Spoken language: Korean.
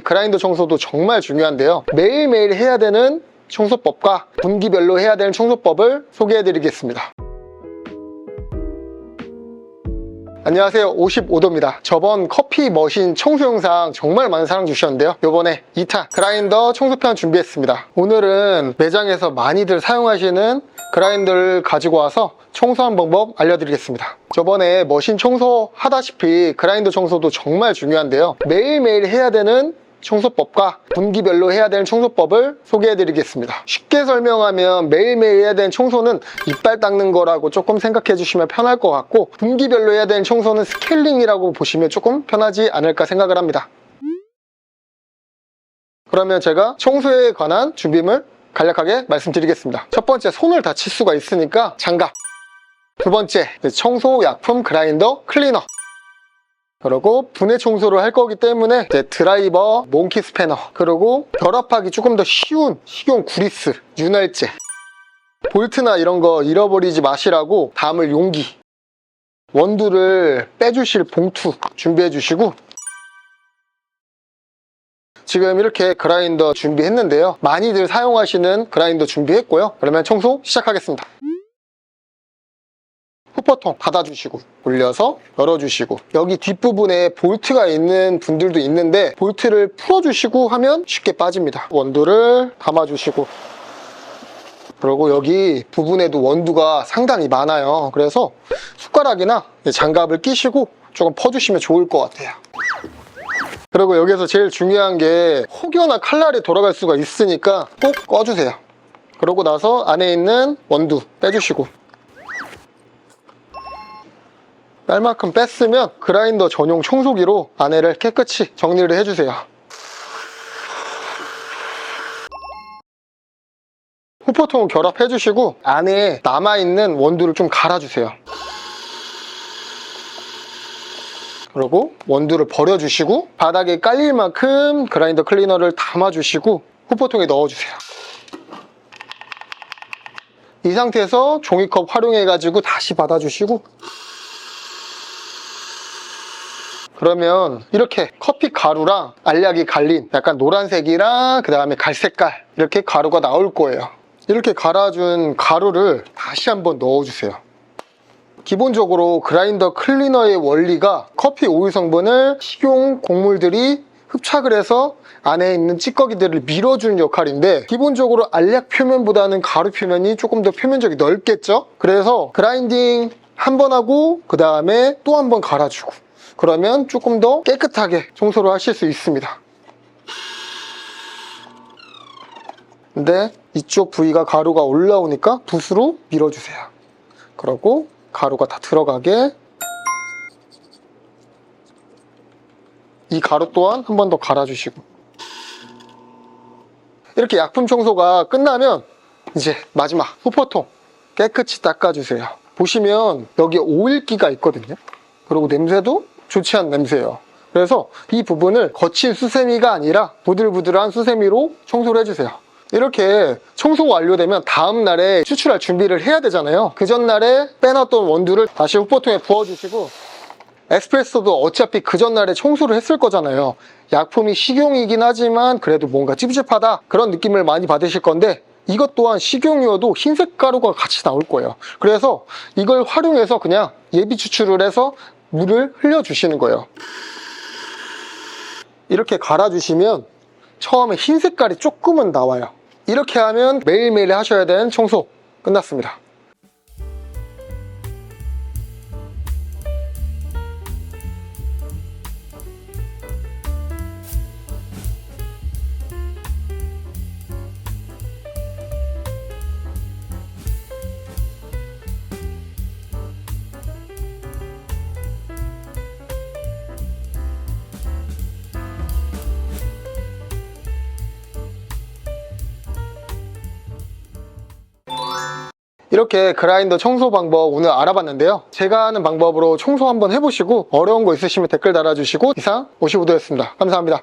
그라인더 청소도 정말 중요한데요. 매일매일 해야 되는 청소법과 분기별로 해야 되는 청소법을 소개해 드리겠습니다. 안녕하세요. 55도입니다. 저번 커피 머신 청소 영상 정말 많은 사랑 주셨는데요. 요번에 2탄 그라인더 청소편 준비했습니다. 오늘은 매장에서 많이들 사용하시는 그라인더를 가지고 와서 청소한 방법 알려드리겠습니다. 저번에 머신 청소 하다시피 그라인더 청소도 정말 중요한데요. 매일매일 해야 되는 청소법과 분기별로 해야 되는 청소법을 소개해드리겠습니다. 쉽게 설명하면 매일매일 해야 되는 청소는 이빨 닦는 거라고 조금 생각해 주시면 편할 것 같고 분기별로 해야 되는 청소는 스케일링이라고 보시면 조금 편하지 않을까 생각을 합니다. 그러면 제가 청소에 관한 준비물 간략하게 말씀드리겠습니다. 첫 번째 손을 다칠 수가 있으니까 장갑 두 번째 청소 약품 그라인더 클리너 그리고 분해 청소를 할 거기 때문에 드라이버, 몽키 스패너, 그리고 결합하기 조금 더 쉬운 식용 구리스, 윤활제, 볼트나 이런 거 잃어버리지 마시라고 담을 용기, 원두를 빼주실 봉투 준비해 주시고 지금 이렇게 그라인더 준비했는데요. 많이들 사용하시는 그라인더 준비했고요. 그러면 청소 시작하겠습니다. 후퍼통 닫아주시고 올려서 열어주시고 여기 뒷부분에 볼트가 있는 분들도 있는데 볼트를 풀어주시고 하면 쉽게 빠집니다. 원두를 담아주시고. 그리고 여기 부분에도 원두가 상당히 많아요. 그래서 숟가락이나 장갑을 끼시고 조금 퍼주시면 좋을 것 같아요. 그리고 여기서 제일 중요한 게 혹여나 칼날이 돌아갈 수가 있으니까 꼭 꺼주세요. 그러고 나서 안에 있는 원두 빼주시고 뺄 만큼 뺐으면 그라인더 전용 청소기로 안에를 깨끗이 정리를 해주세요. 후포통을 결합해주시고 안에 남아있는 원두를 좀 갈아주세요. 그리고 원두를 버려주시고 바닥에 깔릴 만큼 그라인더 클리너를 담아주시고 후포통에 넣어주세요. 이 상태에서 종이컵 활용해가지고 다시 받아주시고 그러면 이렇게 커피 가루랑 알약이 갈린 약간 노란색이랑 그 다음에 갈색깔 이렇게 가루가 나올 거예요. 이렇게 갈아준 가루를 다시 한번 넣어주세요. 기본적으로 그라인더 클리너의 원리가 커피 오일 성분을 식용 곡물들이 흡착을 해서 안에 있는 찌꺼기들을 밀어주는 역할인데 기본적으로 알약 표면보다는 가루 표면이 조금 더 표면적이 넓겠죠? 그래서 그라인딩 한 번 하고 그 다음에 또 한 번 갈아주고 그러면 조금 더 깨끗하게 청소를 하실 수 있습니다. 근데 이쪽 부위가 가루가 올라오니까 붓으로 밀어주세요. 그러고 가루가 다 들어가게 이 가루 또한 한 번 더 갈아주시고 이렇게 약품 청소가 끝나면 이제 마지막 후퍼통 깨끗이 닦아주세요. 보시면 여기 오일기가 있거든요. 그리고 냄새도 좋지 않은 냄새예요. 그래서 이 부분을 거친 수세미가 아니라 부들부들한 수세미로 청소를 해주세요. 이렇게 청소가 완료되면 다음 날에 추출할 준비를 해야 되잖아요. 그 전날에 빼놨던 원두를 다시 후보통에 부어주시고 에스프레소도 어차피 그 전날에 청소를 했을 거잖아요. 약품이 식용이긴 하지만 그래도 뭔가 찝찝하다 그런 느낌을 많이 받으실 건데 이것 또한 식용유여도 흰색 가루가 같이 나올 거예요. 그래서 이걸 활용해서 그냥 예비 추출을 해서 물을 흘려주시는 거예요. 이렇게 갈아주시면 처음에 흰 색깔이 조금은 나와요. 이렇게 하면 매일매일 하셔야 되는 청소 끝났습니다. 이렇게 그라인더 청소 방법 오늘 알아봤는데요. 제가 하는 방법으로 청소 한번 해보시고 어려운 거 있으시면 댓글 달아주시고 이상 55도였습니다. 감사합니다.